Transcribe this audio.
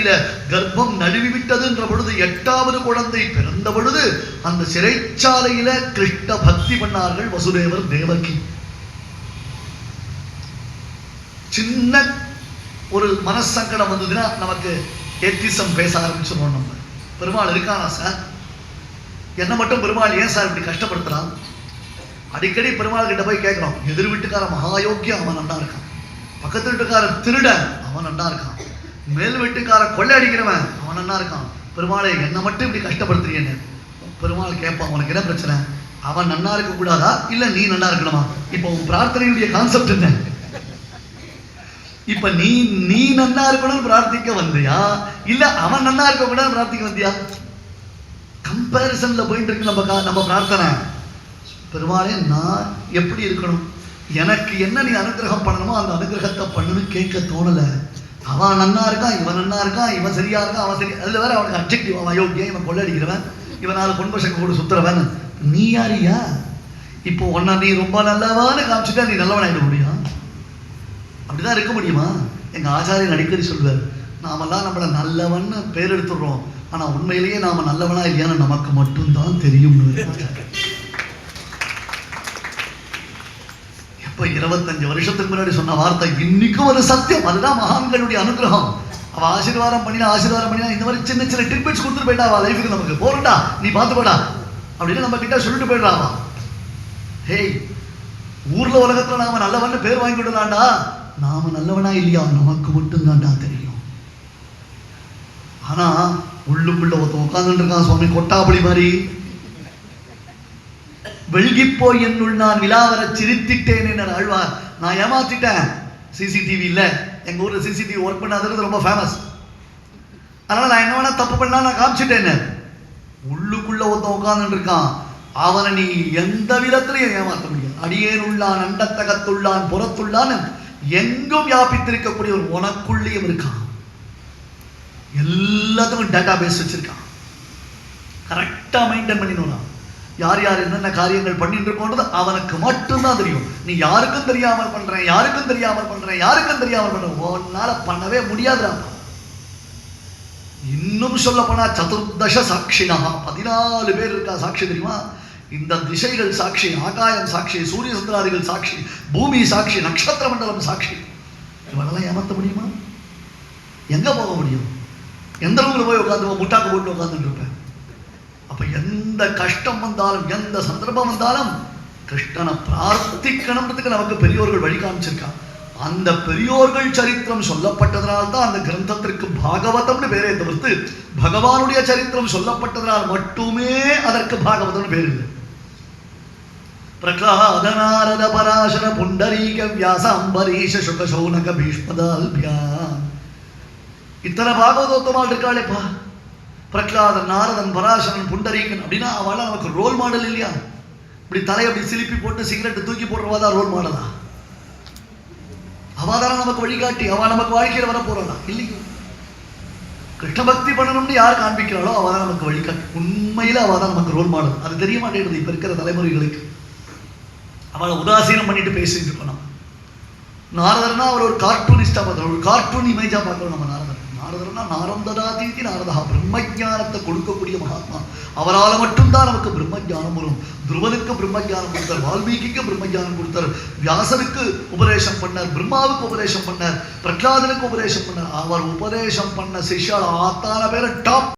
அடியில கர்ப்பம் நழுவி விட்டதுன்ற பொழுது எட்டாவது குழந்தை பிறந்த பொழுது அந்த சிறைச்சாலையில கிருஷ்ண பக்தி பண்ணார்கள் வசுதேவர் தேவகி. சின்ன ஒரு மனசங்கடம் வந்ததுன்னா நமக்கு எத்திசம் பேச ஆரம்பிச்சிருவோம் நம்ம. பெருமாள் இருக்கானா சார் என்ன மட்டும் பெருமாள் ஏன் சார் இப்படி கஷ்டப்படுத்துறான்? அடிக்கடி பெருமாள் கிட்ட போய் கேட்கணும். எதிர் வீட்டுக்கார மகாயோக்கியம் அவன் நன்னா இருக்கான். பக்கத்து வீட்டுக்கார திருடன் அவன் நன்னா இருக்கான். மேல் வீட்டுக்கார கொள்ளை அடிக்கிறவன் அவன் என்ன இருக்கான்? பெருமாளை என்னை மட்டும் இப்படி கஷ்டப்படுத்துறீன்னு பெருமாள் கேட்பான் உனக்கு என்ன பிரச்சனை? அவன் நன்னா இருக்க கூடாதா இல்ல நீ நன்னா இருக்கணுமா? இப்போ உன் பிரார்த்தனையுடைய கான்செப்ட் என்ன? இப்ப நீ நீ நன்னா இருக்கணும்னு பிரார்த்திக்க வந்தியா? இல்ல அவன் நன்னா இருக்க கூடாது பிரார்த்திக்க வந்தியா? கம்பேரிசன்ல போயிட்டு இருக்கு நம்ம கா- நம்ம பிரார்த்தனை. பெருமாளே நான் எப்படி இருக்கணும்? எனக்கு என்ன நீ அனுகிரகம் பண்ணணுமோ அந்த அனுகிரகத்தை பண்ணுன்னு கேட்க தோணலை. அவன் நன்னா இருக்கான் இவன் நன்னா இருக்கான் இவன் சரியா இருக்கான் அவன் சரி அதுல வேற அவனுக்கு அப்ஜெக்டிவ் அவன் அயோக்கியம் இவன் கொள்ளடிக்கிறவன் இவன் நாலு பொன்பசங்க கூட சுத்துறவன். நீ யாரியா இப்போ உன்னை நீ ரொம்ப நல்லவான்னு காமிச்சுட்டா நீ நல்லவனாயிட முடியும். அப்படிதான் இருக்க முடியுமா? எங்க ஆச்சாரியன் அடிக்கடி சொல்வார் நாமெல்லாம் நம்மளை நல்லவன்னு பேர் எடுத்துடுறோம் ஆனா உண்மையிலேயே நாம நல்லவனா இல்லையான்னு நமக்கு மட்டும்தான் தெரியும் இப்போ இருபத்தஞ்சு வருஷத்துக்கு முன்னாடி சொன்ன வார்த்தை இன்னைக்கும் ஒரு சத்தியம். அதுதான் மகான்களுடைய அனுகிரகம். அவ ஆசீர்வாதம் பண்ணினா ஆசீர்வாதம் பண்ணினா இந்த மாதிரி சின்ன சின்ன டிட்பிட்ஸ் கொடுத்துட்டு போயிட்டா அவ லைஃபுக்கு நமக்கு. போறடா நீ பார்த்து போடா அப்படின்னு நம்ம கிட்ட சொல்லிட்டு போயிடுறா ஹேய் ஊர்ல உலகத்துல நாம நல்லவன் பேர் வாங்கி விடலாம்டா நாம நல்லவனா இல்லையா? நமக்கு மட்டும்தான்டா தெரியும். ஆனா உள்ளுக்குள்ள ஒருத்தன் உட்காந்துட்டு இருக்கான் சுவாமி கொட்டாப்படி மாதிரி. வெள்கிப்போய் என்னுள் நான் விழாவர சிரித்திட்டேன். என்ன ஆழ்வார் நான் ஏமாத்திட்டேன். சிசிடிவி இல்லை. எங்க ஊரில் சிசிடிவி ஒர்க் பண்ணாதது ரொம்ப ஃபேமஸ் அதனால நான் என்ன வேணால் தப்பு பண்ணா நான் காமிச்சிட்டேன்னு. உள்ளுக்குள்ள ஒருத்தன் உட்காந்துட்டு இருக்கான். அவனை நீ எந்த விதத்திலையும் ஏமாற்ற முடியாது. அடியேன் உள்ளான் அண்டத்தகத்துள்ளான் புறத்துள்ளான் எங்கும் வியாபித்திருக்கக்கூடிய ஒரு உனக்குள்ளேயும் இருக்கான். எல்லாத்துக்கும் டேட்டா பேஸ் வச்சிருக்கான் கரெக்டாக மெயின்டைன் பண்ணிடணும் யார் யார் என்னென்ன காரியங்கள் பண்ணிட்டு இருக்கோன்றது அவனுக்கு மட்டும்தான் தெரியும். நீ யாருக்கும் தெரியாமல் பண்றேன் யாருக்கும் தெரியாமல் பண்றேன் யாருக்கும் தெரியாமல் பண்றேன் உன்னால பண்ணவே முடியாதுடா. இன்னும் சொல்ல போனா சதுர்தச சாட்சினா பதினாலு பேர் இருக்கா சாட்சி தெரியுமா? இந்த திசைகள் சாட்சி ஆகாயம் சாட்சி சூரிய சந்திராதிகள் சாட்சி பூமி சாட்சி நட்சத்திர மண்டலம் சாட்சி. இவனெல்லாம் ஏமாத்த முடியுமா? எங்க போக முடியும்? எந்த ரூம்ல போய் உட்காந்து முட்டாக்கு போட்டு உட்காந்துட்டு இருப்பேன் அப்ப எந்த கஷ்டம் வந்தாலும் எந்த சந்தர்ப்பம் வந்தாலும் கிருஷ்ணனை பிரார்த்திக்கணுன்றதுக்கு நமக்கு பெரியோர்கள் வழி காமிச்சிருக்கான் அந்த பெரியோர்கள் சரித்திரம் சொல்லப்பட்டதனால்தான் அந்த கிரந்தத்திற்கு பாகவதம்னு பேரே தவிர்த்து பகவானுடைய சரித்திரம் சொல்லப்பட்டதனால் மட்டுமே அதற்கு பாகவதம்னு பேர் இல்லை. பிரகலாதநாரத பராசர புண்டரீக வியாச அம்பரீஷ சுக சௌனக பீஷ்மதால்பியா இத்தனை பாகவதோத்தமால் இருக்காளேப்பா பிரகலாதன் நாரதன் பராசரன் புண்டரீகன் அப்படின்னா அவெல்லாம் நமக்கு ரோல் மாடல் இல்லையா? இப்படி தலையை அப்படி சிலிப்பி போட்டு சிகரெட்டு தூக்கி போடுறவா தான் ரோல் மாடலா அவ தானே நமக்கு வழிகாட்டி. அவ நமக்கு வாழ்க்கையில வர போறா இல்லையோ. கிருஷ்ண பக்தி பண்ணணும்னு யார் காண்பிக்கிறாளோ அவ தான் நமக்கு வழிகாட்டி. உண்மையில அவ தான் நமக்கு ரோல் மாடல் அது தெரிய மாட்டேங்குது இப்போ இருக்கிற தலைமுறைகளுக்கு. அவளை உதாசீனம் பண்ணிட்டு பேசிட்டு இருக்கோம் நம்ம. நாரதர்னா அவர் ஒரு கார்ட்டூனிஸ்டா பார்க்கணும் ஒரு கார்ட்டூன் இமேஜா பார்க்கணும் நம்ம நாரதர். நாரதர்னா நாரந்ததாதீதி நாரதா. பிரம்மஜானத்தை கொடுக்கக்கூடிய மகாத்மா. அவரால் மட்டும்தான் நமக்கு பிரம்மஜானம் வரும். துருவனுக்கு பிரம்மஜானம் கொடுத்தார். வால்மீகிக்கு பிரம்மஜானம் கொடுத்தார். வியாசனுக்கு உபதேசம் பண்ணார். பிரம்மாவுக்கு உபதேசம் பண்ணார். பிரகலாதனுக்கு உபதேசம் பண்ணார். அவர் உபதேசம் பண்ண சிஷ்யால் ஆத்தான பேரை டாப்